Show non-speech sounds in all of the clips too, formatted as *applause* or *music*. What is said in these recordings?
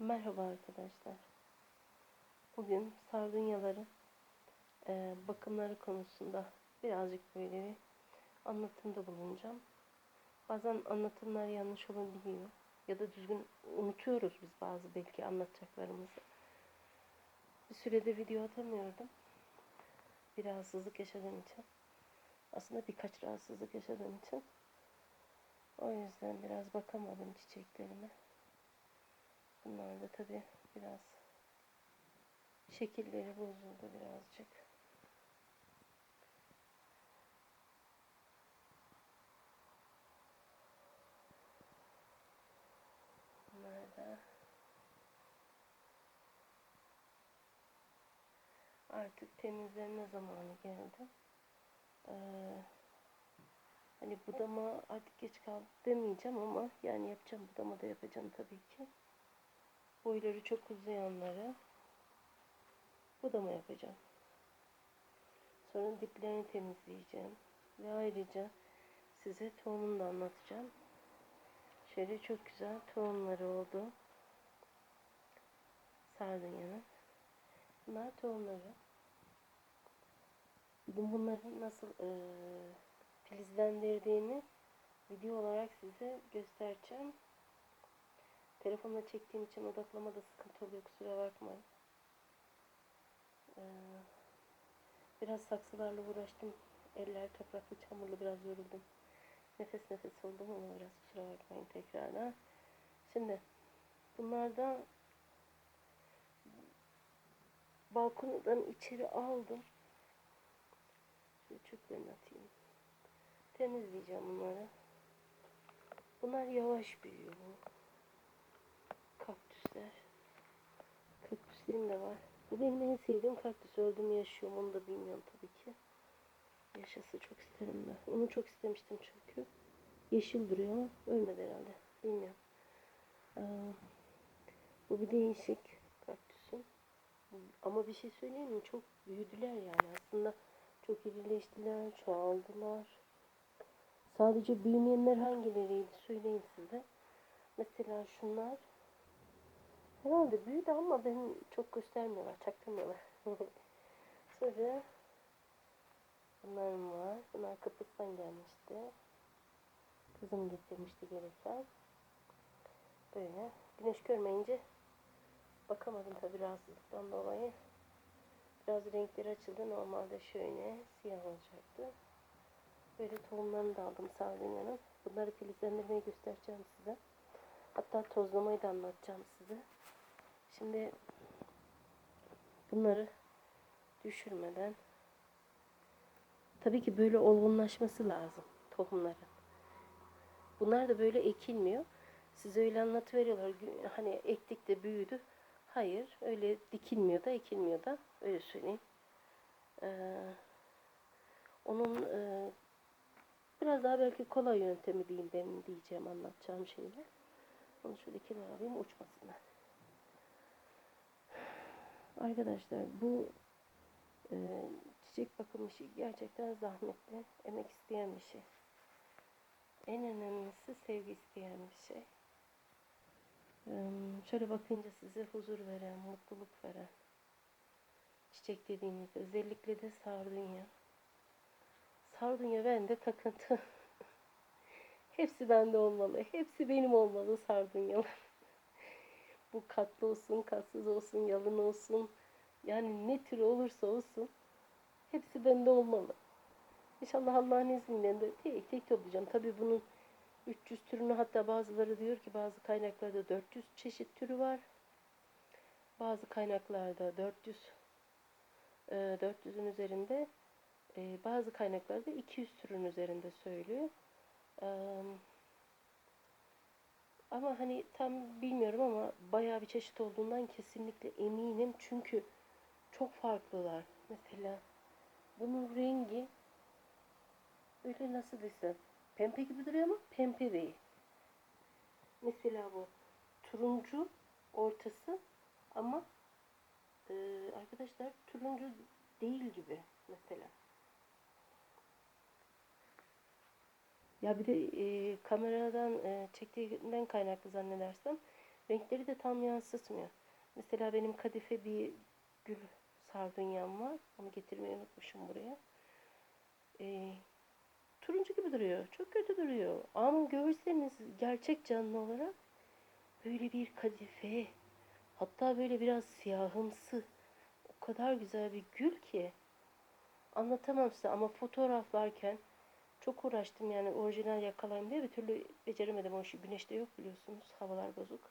Merhaba arkadaşlar. Bugün sardunyaların e, bakımları konusunda birazcık böyle bir anlatımda bulunacağım. Bazen anlatımlar yanlış olabiliyor ya da düzgün unutuyoruz biz bazı belki anlatacaklarımızı. Bir sürede video atamıyordum. Bir rahatsızlık yaşadığım için. Aslında birkaç rahatsızlık yaşadığım için. O yüzden biraz bakamadım çiçeklerime. Bunlar da tabi biraz şekilleri bozuldu birazcık. Bunlar da artık temizlenme zamanı geldi. Ee, hani budama artık geç kaldı demeyeceğim ama yani yapacağım budama da yapacağım tabii ki boyları çok uzayanları budama yapacağım. Sonra diplerini temizleyeceğim. Ve ayrıca size tohumunu da anlatacağım. Şöyle çok güzel tohumları oldu. Sardunyanın. Bunlar tohumları. Bunları nasıl e, filizlendirdiğini video olarak size göstereceğim. Telefonla çektiğim için odaklamada sıkıntı oluyor kusura bakmayın. Ee, biraz saksılarla uğraştım. Eller topraklı çamurlu biraz yoruldum. Nefes nefes oldum ama biraz kusura bakmayın tekrardan. Şimdi bunlardan balkondan içeri aldım. Şöyle çöplerini atayım. Temizleyeceğim bunları. Bunlar yavaş büyüyor Kaktüslerim de var. Bu benim en sevdiğim kaktüs. Öldüm yaşıyorum onu da bilmiyorum tabii ki. Yaşası çok isterim ben. Onu çok istemiştim çünkü. Yeşil duruyor ama ölmedi herhalde. Bilmiyorum. Ee, bu bir değişik kaktüsüm. Ama bir şey söyleyeyim mi? Çok büyüdüler yani. Aslında çok irileştiler, çoğaldılar. Sadece büyümeyenler hangileriydi söyleyeyim size. Mesela şunlar Herhalde büyüdü ama ben çok göstermiyorlar, çaktırmıyorlar. *laughs* Sonra bunlarım var. Bunlar Kıbrıs'tan gelmişti. Kızım getirmişti gereken. Böyle. Güneş görmeyince bakamadım tabi rahatsızlıktan dolayı. Biraz renkleri açıldı. Normalde şöyle siyah olacaktı. Böyle tohumlarını da aldım sardunyanın. Bunları filizlendirmeyi göstereceğim size. Hatta tozlamayı da anlatacağım size. Şimdi bunları düşürmeden tabii ki böyle olgunlaşması lazım tohumların. Bunlar da böyle ekilmiyor. Size öyle anlatıveriyorlar. Hani ektik de büyüdü. Hayır öyle dikilmiyor da ekilmiyor da öyle söyleyeyim. Ee, onun e, biraz daha belki kolay yöntemi diyeyim benim diyeceğim anlatacağım şeyler. Onu şöyle kenara alayım uçmasınlar. Arkadaşlar bu e, çiçek bakım işi gerçekten zahmetli, emek isteyen bir şey. En önemlisi sevgi isteyen bir şey. E, şöyle bakınca size huzur veren, mutluluk veren çiçek dediğimiz özellikle de sardunya. Sardunya bende takıntı. *laughs* Hepsi bende olmalı. Hepsi benim olmalı sardunyalar. *laughs* Bu katlı olsun, katsız olsun, yalın olsun. Yani ne tür olursa olsun hepsi bende olmalı. İnşallah Allah'ın izniyle de tek tek toplayacağım. Tabii bunun 300 türünü hatta bazıları diyor ki bazı kaynaklarda 400 çeşit türü var. Bazı kaynaklarda 400 400'ün üzerinde e, bazı kaynaklarda 200 türün üzerinde söylüyor. Ama hani tam bilmiyorum ama bayağı bir çeşit olduğundan kesinlikle eminim. Çünkü çok farklılar. Mesela bunun rengi öyle nasıl desem pembe gibi duruyor ama pembe değil. Mesela bu turuncu ortası ama e, arkadaşlar turuncu değil gibi mesela. Ya bir de e, kameradan e, çektiğinden kaynaklı zannedersem Renkleri de tam yansıtmıyor. Mesela benim kadife bir gül sardunyam var. Onu getirmeyi unutmuşum buraya. Ee, turuncu gibi duruyor. Çok kötü duruyor. Ama görseniz gerçek canlı olarak böyle bir kadife hatta böyle biraz siyahımsı o kadar güzel bir gül ki anlatamam size ama fotoğraflarken çok uğraştım yani orijinal yakalayayım diye bir türlü beceremedim. O şu güneşte yok biliyorsunuz. Havalar bozuk.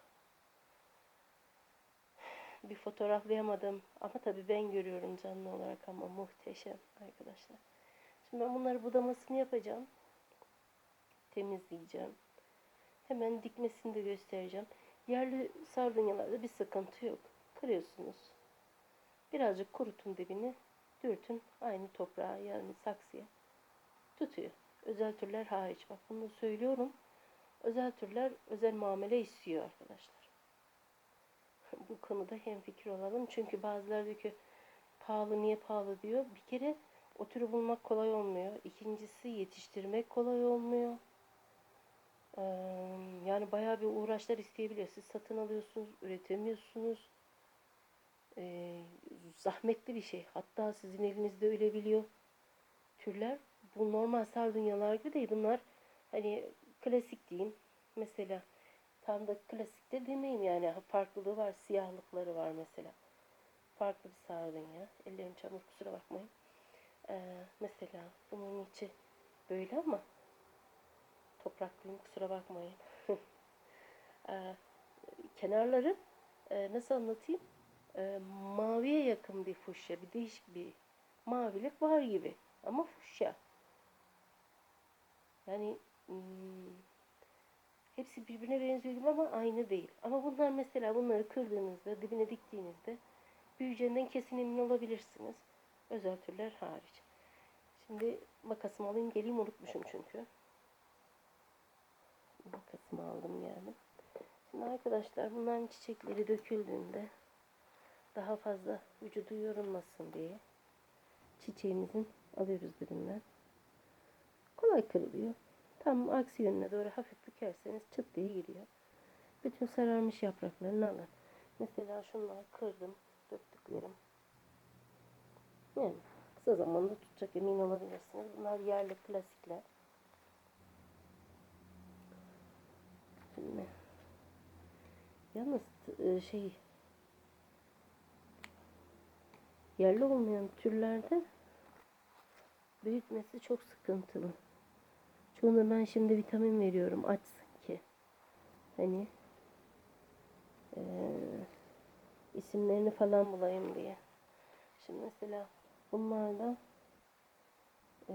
Bir fotoğraflayamadım. Ama tabii ben görüyorum canlı olarak ama muhteşem arkadaşlar. Şimdi ben bunları budamasını yapacağım. Temizleyeceğim. Hemen dikmesini de göstereceğim. Yerli sardunyalarda bir sıkıntı yok. Kırıyorsunuz. Birazcık kurutun dibini. Dürtün aynı toprağa yani saksıya. Tutuyor. Özel türler hariç. Bak bunu söylüyorum. Özel türler özel muamele istiyor arkadaşlar. *laughs* Bu konuda hemfikir olalım. Çünkü bazıları diyor ki pahalı niye pahalı diyor. Bir kere o türü bulmak kolay olmuyor. İkincisi yetiştirmek kolay olmuyor. Yani bayağı bir uğraşlar isteyebiliyor. Siz satın alıyorsunuz, üretemiyorsunuz. Ee, zahmetli bir şey. Hatta sizin elinizde ölebiliyor türler. Bu normal sardunyalar gibi değil. Bunlar hani klasik diyeyim. Mesela tam da klasik de demeyeyim yani. Farklılığı var. Siyahlıkları var mesela. Farklı bir sardunya. Ellerim çamur kusura bakmayın. Ee, mesela bunun içi böyle ama topraklıyım kusura bakmayın. *laughs* ee, kenarları e, nasıl anlatayım? Ee, maviye yakın bir fuşya, bir değişik bir mavilik var gibi ama fuşya. Yani hepsi birbirine benziyor gibi ama aynı değil. Ama bunlar mesela bunları kırdığınızda, dibine diktiğinizde büyüyeceğinden kesin emin olabilirsiniz. Özel türler hariç. Şimdi makasımı alayım geleyim unutmuşum çünkü. Makasımı aldım yani. Şimdi arkadaşlar bunların çiçekleri döküldüğünde daha fazla vücudu yorulmasın diye çiçeğimizin alıyoruz dibinden. Kolay kırılıyor. Tam aksi yönüne doğru hafif bükerseniz çıt diye giriyor. Bütün sararmış yapraklarını alın. Mesela şunları kırdım, döktüklerim. Yani kısa zamanda tutacak emin olabilirsiniz. Bunlar yerli klasikler. Şimdi yalnız e, şey yerli olmayan türlerde büyütmesi çok sıkıntılı. Çoğuna ben şimdi vitamin veriyorum açsın ki. Hani e, isimlerini falan bulayım diye. Şimdi mesela bunlar da e,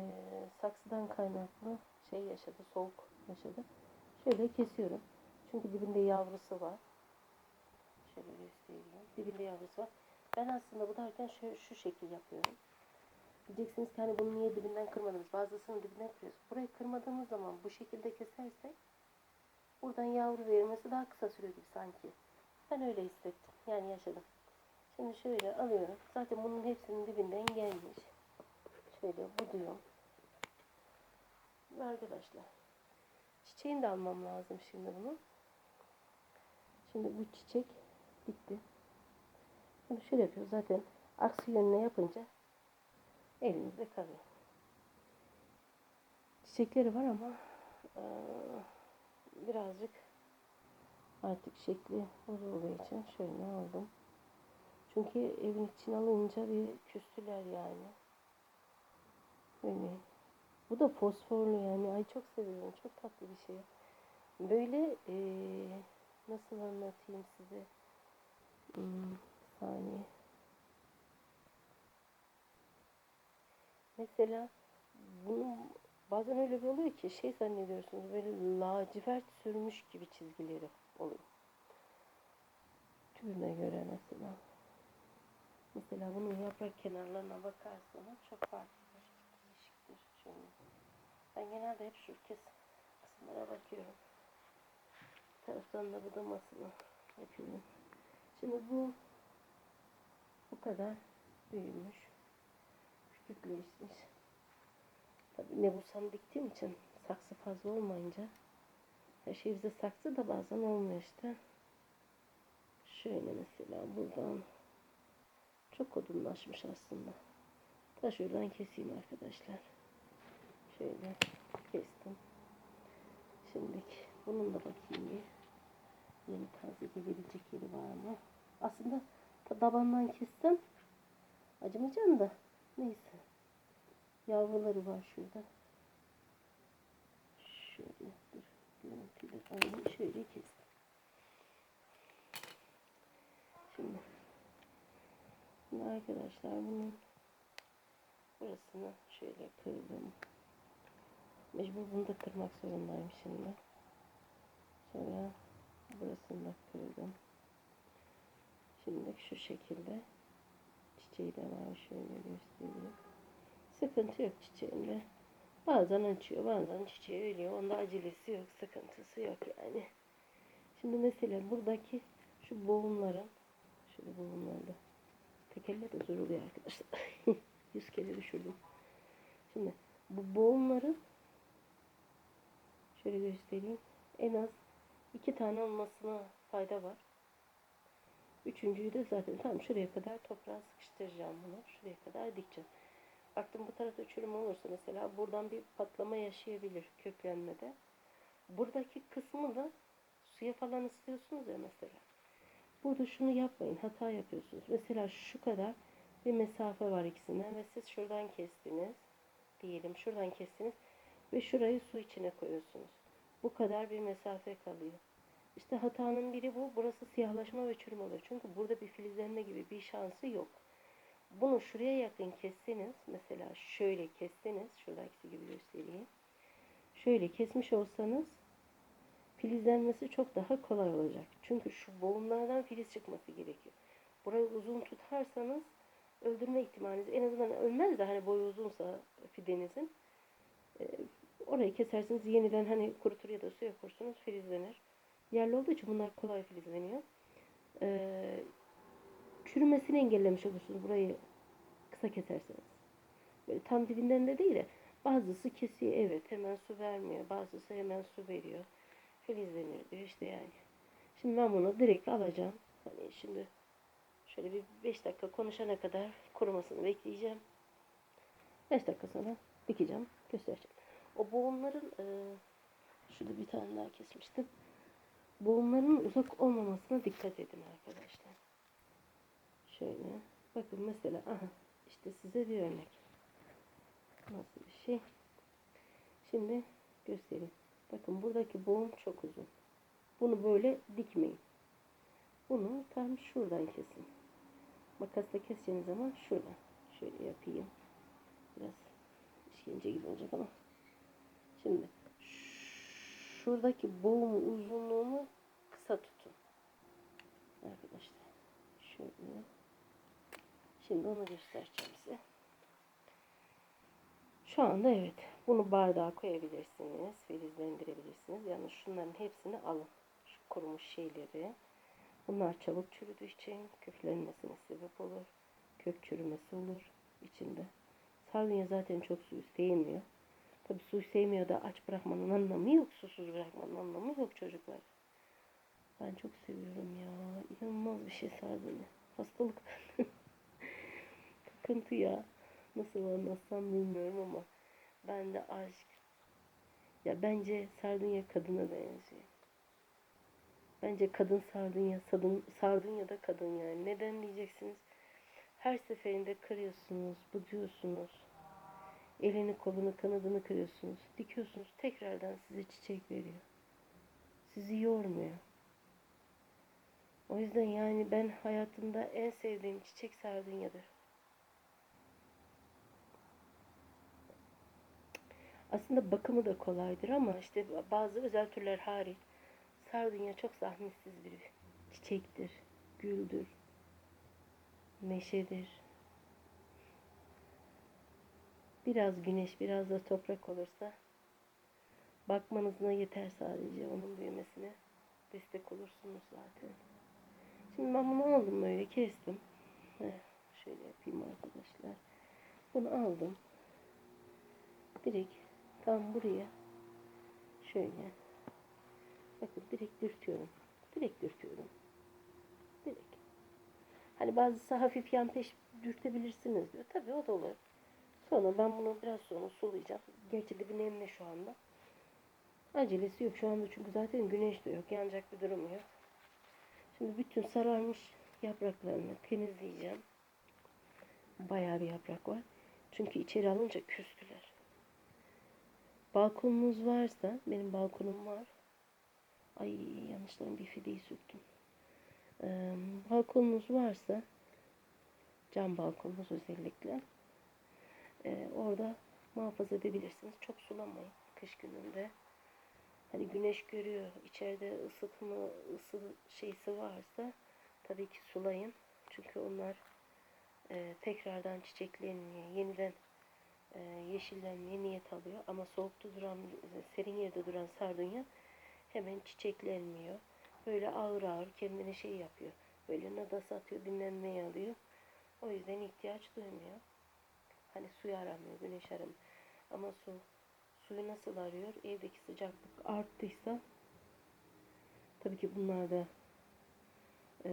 saksıdan kaynaklı şey yaşadı, soğuk yaşadı. Şöyle kesiyorum. Çünkü dibinde yavrusu var. Şöyle göstereyim. Dibinde yavrusu var. Ben aslında bu derken şu, şu şekil yapıyorum. Diyeceksiniz ki hani bunu niye dibinden kırmadınız? Bazısını dibinden kırıyoruz. Burayı kırmadığımız zaman bu şekilde kesersek buradan yavru vermesi daha kısa sürüyor gibi sanki. Ben öyle hissettim. Yani yaşadım. Şimdi şöyle alıyorum. Zaten bunun hepsinin dibinden gelmiş. Şöyle buduyorum. Ve arkadaşlar. Çiçeğini de almam lazım şimdi bunu. Şimdi bu çiçek bitti. Şimdi şöyle yapıyoruz. Zaten aksi yönüne yapınca elimizde kalıyor. Çiçekleri var ama eee, birazcık artık şekli bozulduğu için şöyle aldım. Çünkü evin için alınca bir küstüler yani. Böyle. Bu da fosforlu yani. Ay çok seviyorum. Çok tatlı bir şey. Böyle eee, nasıl anlatayım size? Hmm, saniye. Mesela bunun bazen öyle bir oluyor ki şey zannediyorsunuz böyle lacivert sürmüş gibi çizgileri oluyor. Türüne göre mesela. Mesela bunun yaprak kenarlarına bakarsanız çok farklıdır. Değişiktir. Şöyle. Ben genelde hep şu kes kısımlara bakıyorum. Bir taraftan da budamasını yapıyorum. Şimdi bu bu kadar büyümüş. Küçükleşmiş. Tabii ne bulsam diktiğim için saksı fazla olmayınca her şey bize saksı da bazen olmuyor işte. Şöyle mesela buradan çok odunlaşmış aslında. Da şuradan keseyim arkadaşlar. Şöyle kestim. Şimdi bunun da bakayım bir. Yeni taze gelebilecek yeri var mı? Aslında ta- tabandan kessem acımayacağım da neyse. Yavruları var şurada. Şöyle dur. Görüntüyü alayım. Şöyle kestim. Şimdi, şimdi arkadaşlar bunun burasını şöyle kırdım. Mecbur bunu da kırmak zorundayım şimdi. Sonra burasını da kırdım. Şimdi şu şekilde çiçeği var şöyle göstereyim. Sıkıntı yok çiçeğinde. Bazen açıyor, bazen çiçeği ölüyor. Onda acelesi yok, sıkıntısı yok yani. Şimdi mesela buradaki şu boğumların, şöyle boğumlarda tekerle de zor oluyor arkadaşlar. *laughs* Yüz kere düşürdüm. Şimdi bu boğumların şöyle göstereyim. En az iki tane olmasına fayda var. Üçüncüyü de zaten tam şuraya kadar toprağa sıkıştıracağım bunu. Şuraya kadar dikeceğim. Baktım bu tarafta çürüme olursa mesela buradan bir patlama yaşayabilir köklenmede. Buradaki kısmı da suya falan ısıtıyorsunuz ya mesela. Burada şunu yapmayın. Hata yapıyorsunuz. Mesela şu kadar bir mesafe var ikisine ve siz şuradan kestiniz. Diyelim şuradan kestiniz ve şurayı su içine koyuyorsunuz. Bu kadar bir mesafe kalıyor. İşte hatanın biri bu. Burası siyahlaşma ve çürüme oluyor. Çünkü burada bir filizlenme gibi bir şansı yok. Bunu şuraya yakın kesseniz, mesela şöyle kesseniz, şuradaki gibi göstereyim. Şöyle kesmiş olsanız filizlenmesi çok daha kolay olacak. Çünkü şu boğumlardan filiz çıkması gerekiyor. Burayı uzun tutarsanız öldürme ihtimaliniz en azından ölmez de hani boyu uzunsa fidenizin e, orayı kesersiniz yeniden hani kurutur ya da suya kursunuz filizlenir. Yerli olduğu için bunlar kolay filizleniyor. Ee, çürümesini engellemiş olursunuz burayı kısa keserseniz. Böyle tam dibinden de değil de bazısı kesiyor evet hemen su vermiyor. Bazısı hemen su veriyor. Filizlenir diyor işte yani. Şimdi ben bunu direkt alacağım. Hani şimdi şöyle bir 5 dakika konuşana kadar kurumasını bekleyeceğim. 5 dakika sonra dikeceğim, göstereceğim. O boğumların e, şurada bir tane daha kesmiştim. Boğumların uzak olmamasına dikkat edin arkadaşlar. Şöyle. Bakın mesela aha işte size bir örnek. Nasıl bir şey? Şimdi göstereyim. Bakın buradaki boğum çok uzun. Bunu böyle dikmeyin. Bunu tam şuradan kesin. Makasla keseceğiniz zaman şuradan. Şöyle yapayım. Biraz işkence gibi olacak ama. Şimdi şuradaki boğum uzunluğunu kısa tutun. Arkadaşlar. Şöyle. Şimdi onu göstereceğim size. Şu anda evet. Bunu bardağa koyabilirsiniz. Filizlendirebilirsiniz. Yalnız şunların hepsini alın. Şu kurumuş şeyleri. Bunlar çabuk çürüdüğü için köklenmesine sebep olur. Kök çürümesi olur içinde. Sardunya zaten çok suyu sevmiyor. Tabi suyu sevmiyor da aç bırakmanın anlamı yok. Susuz bırakmanın anlamı yok çocuklar. Ben çok seviyorum ya. İnanılmaz bir şey sardunya. Hastalık. Takıntı *laughs* ya. Nasıl anlatsam bilmiyorum ama ben de aşk. Ya bence sardunya kadına benziyor. Bence kadın sardunya, sadun, sardunya da kadın yani. Neden diyeceksiniz? Her seferinde kırıyorsunuz, buduyorsunuz. Elini, kolunu, kanadını kırıyorsunuz. Dikiyorsunuz. Tekrardan size çiçek veriyor. Sizi yormuyor. O yüzden yani ben hayatımda en sevdiğim çiçek sardunyadır. Aslında bakımı da kolaydır ama işte bazı özel türler hariç sardunya çok zahmetsiz bir çiçektir, güldür, neşedir. Biraz güneş, biraz da toprak olursa bakmanızına yeter sadece onun büyümesine destek olursunuz zaten. Şimdi ben bunu aldım böyle kestim. Şöyle yapayım arkadaşlar. Bunu aldım. Direkt tam buraya şöyle bakın direkt dürtüyorum. Direkt dürtüyorum. Direkt. Hani bazısı hafif yan peş dürtebilirsiniz diyor. Tabii o da olur. Sonra ben bunu biraz sonra sulayacağım. Gerçi de bir nemli şu anda. Acelesi yok şu anda çünkü zaten güneş de yok. Yanacak bir durum yok. Şimdi bütün sararmış yapraklarını temizleyeceğim. Bayağı bir yaprak var. Çünkü içeri alınca küstüler. Balkonunuz varsa, benim balkonum var. Ay yanlışlıkla bir fideyi söktüm. Ee, balkonunuz varsa, cam balkonunuz özellikle, ee, orada muhafaza edebilirsiniz. Çok sulamayın kış gününde. Hani güneş görüyor, içeride ısıtma, ısı şeysi varsa tabii ki sulayın. Çünkü onlar e, tekrardan çiçeklenmeye, yeniden e, yeşillenmeye niyet alıyor. Ama soğukta duran, serin yerde duran sardunya hemen çiçeklenmiyor. Böyle ağır ağır kendine şey yapıyor. Böyle nadas atıyor, dinlenmeye alıyor. O yüzden ihtiyaç duymuyor. Hani suyu aramıyor, güneş aramıyor. Ama su, suyu nasıl arıyor? Evdeki sıcaklık arttıysa tabii ki bunlar da e,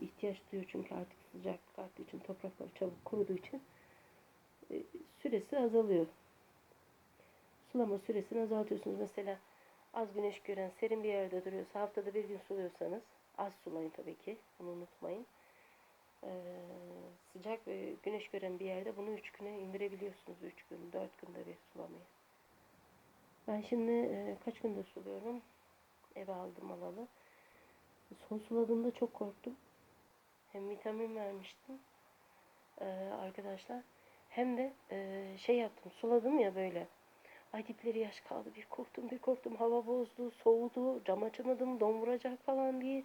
ihtiyaç duyuyor çünkü artık sıcaklık arttığı için topraklar çabuk kuruduğu için e, süresi azalıyor. Sulama süresini azaltıyorsunuz. Mesela az güneş gören serin bir yerde duruyorsa haftada bir gün suluyorsanız az sulayın tabii ki. Bunu unutmayın. Ee, sıcak ve güneş gören bir yerde bunu 3 güne indirebiliyorsunuz. 3 gün, 4 günde bir sulamayı. Ben şimdi e, kaç günde suluyorum? Eve aldım alalı. Son suladığımda çok korktum. Hem vitamin vermiştim e, arkadaşlar. Hem de e, şey yaptım. Suladım ya böyle. Ay dipleri yaş kaldı. Bir korktum bir korktum. Hava bozdu, soğudu. Cam açamadım. Don vuracak falan diye.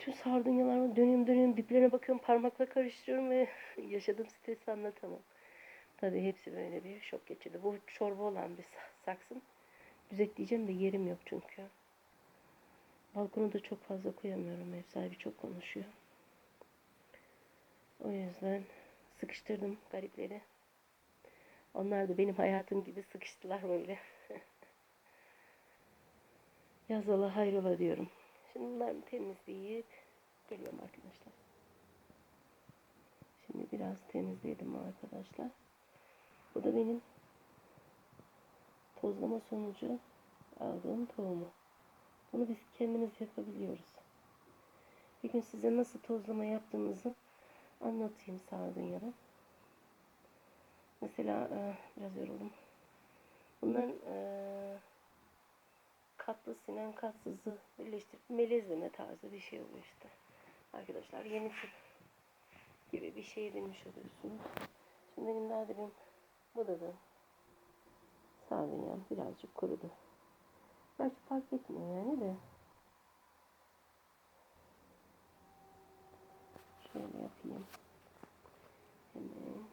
Bütün sardunyalarıma dönüyorum dönüyorum. Diplerine bakıyorum. Parmakla karıştırıyorum ve *laughs* yaşadığım stresi anlatamam. Tabii hepsi böyle bir şok geçirdi. Bu çorba olan bir saksım. Düzetleyeceğim de yerim yok çünkü. Balkona da çok fazla koyamıyorum. Ev sahibi çok konuşuyor. O yüzden sıkıştırdım garipleri. Onlar da benim hayatım gibi sıkıştılar böyle. *laughs* Yazala hayrola diyorum. Şimdi bunları temizleyip geliyorum arkadaşlar. Şimdi biraz temizledim arkadaşlar. Bu da benim tozlama sonucu aldığım tohumu. Bunu biz kendimiz yapabiliyoruz. Bir gün size nasıl tozlama yaptığımızı anlatayım sardunyada. Mesela e, biraz yoruldum. Bunların e, katlı sinen katsızı birleştirip melezleme tarzı bir şey oluyor işte. Arkadaşlar yeni tip gibi bir şey demiş oluyorsunuz. Şimdi benim daha demin bu da da sardunyam birazcık kurudu. Belki fark etmiyor yani de. Şöyle yapayım. Hemen.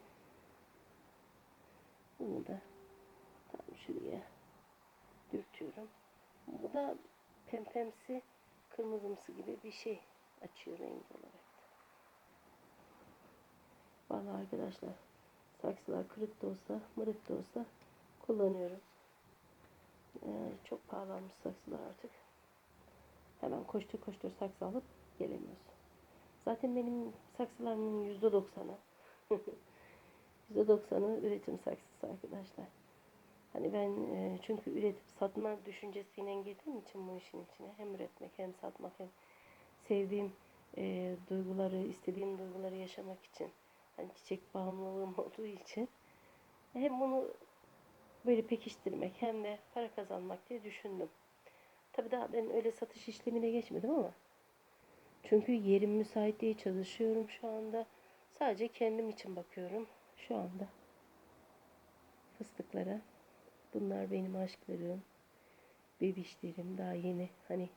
Bunu da tam şuraya dürtüyorum. Bu da pempemsi kırmızımsı gibi bir şey açıyor renk olarak. Vallahi arkadaşlar saksılar kırık da olsa mırık da olsa kullanıyorum. Ee, çok pahalanmış saksılar artık. Hemen koştur koştur saksı alıp gelemiyoruz. Zaten benim saksılarımın yüzde doksanı *laughs* yüzde doksanı üretim saksısı arkadaşlar. Hani ben e, çünkü üretip satma düşüncesiyle girdiğim için bu işin içine hem üretmek hem satmak hem sevdiğim e, duyguları, istediğim duyguları yaşamak için hani çiçek bağımlılığım *laughs* olduğu için hem bunu böyle pekiştirmek hem de para kazanmak diye düşündüm. Tabii daha ben öyle satış işlemine geçmedim ama çünkü yerim müsait diye çalışıyorum şu anda. Sadece kendim için bakıyorum şu anda. Fıstıklara. Bunlar benim aşklarım. Bebişlerim daha yeni hani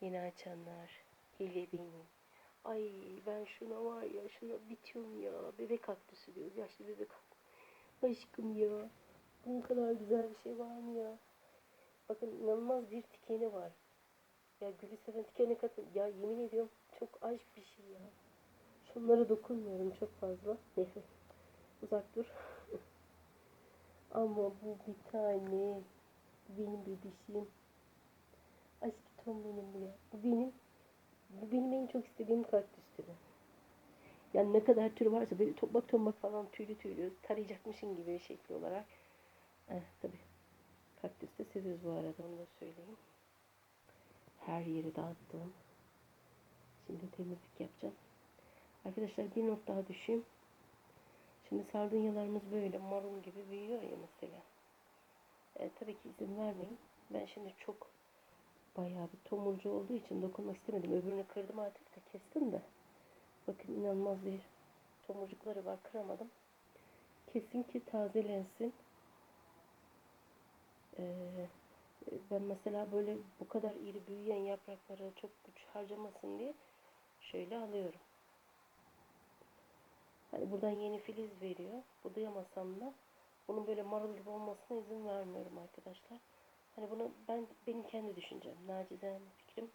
yeni açanlar. Hele benim. Ay ben şuna var ya şuna bitiyorum ya. Bebek kaktüsü diyoruz. Yaşlı bebek. Aşkım ya. Bu kadar güzel bir şey var mı ya? Bakın inanılmaz bir tikeni var. Ya gülü seven tikene katın. Ya yemin ediyorum çok aşk bir şey ya. Şunlara dokunmuyorum çok fazla. *laughs* Uzak dur. Ama bu bir tane. Benim bebişim. Aşkım benim bu ya. Bu benim Bu benim en çok istediğim kaktüs türü. Yani ne kadar tür varsa böyle tombak tombak falan tüylü tüylü tarayacakmışın gibi şekli olarak. Eh, tabii. Kaktüs de seviyoruz bu arada onu da söyleyeyim. Her yeri dağıttım. Şimdi temizlik yapacağım. Arkadaşlar bir not daha düşeyim. Şimdi sardunyalarımız böyle marul gibi büyüyor ya mesela. E, tabii ki izin vermeyin. Ben şimdi çok bayağı bir tomurcu olduğu için dokunmak istemedim. Öbürünü kırdım artık da kestim de. Bakın inanılmaz bir tomurcukları var kıramadım. Kesin ki tazelensin. Ee, ben mesela böyle bu kadar iri büyüyen yaprakları çok güç harcamasın diye şöyle alıyorum. Hani buradan yeni filiz veriyor. Budayamasam da bunun böyle marul gibi olmasına izin vermiyorum arkadaşlar. Hani bunu ben benim kendi düşüncem, nacizane fikrim.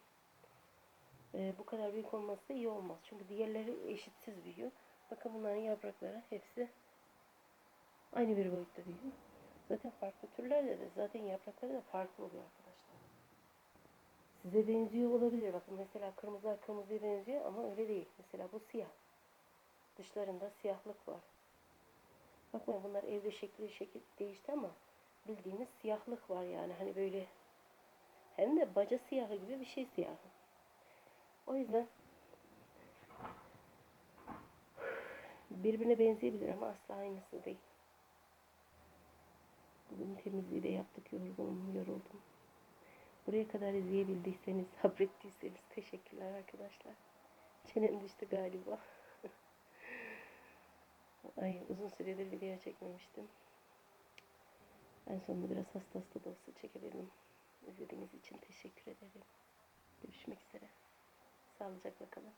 Ee, bu kadar büyük olması iyi olmaz. Çünkü diğerleri eşitsiz büyüyor. Bakın bunların yaprakları hepsi aynı bir boyutta büyüyor. Zaten farklı türlerde de zaten yaprakları da farklı oluyor arkadaşlar. Size benziyor olabilir. Bakın mesela kırmızılar kırmızıya benziyor ama öyle değil. Mesela bu siyah. Dışlarında siyahlık var. Bakın bunlar evde şekli şekil değişti ama bildiğimiz siyahlık var yani. Hani böyle hem de baca siyahı gibi bir şey siyahı. O yüzden birbirine benzeyebilir ama asla aynısı değil. Bugün temizliği de yaptık. Yorgunum, yoruldum. Buraya kadar izleyebildiyseniz, *laughs* sabrettiyseniz teşekkürler arkadaşlar. Çenem düştü galiba. Ay uzun süredir video çekmemiştim. En sonunda biraz hasta hasta da olsa çekebildim. İzlediğiniz için teşekkür ederim. Görüşmek üzere. Sağlıcakla kalın.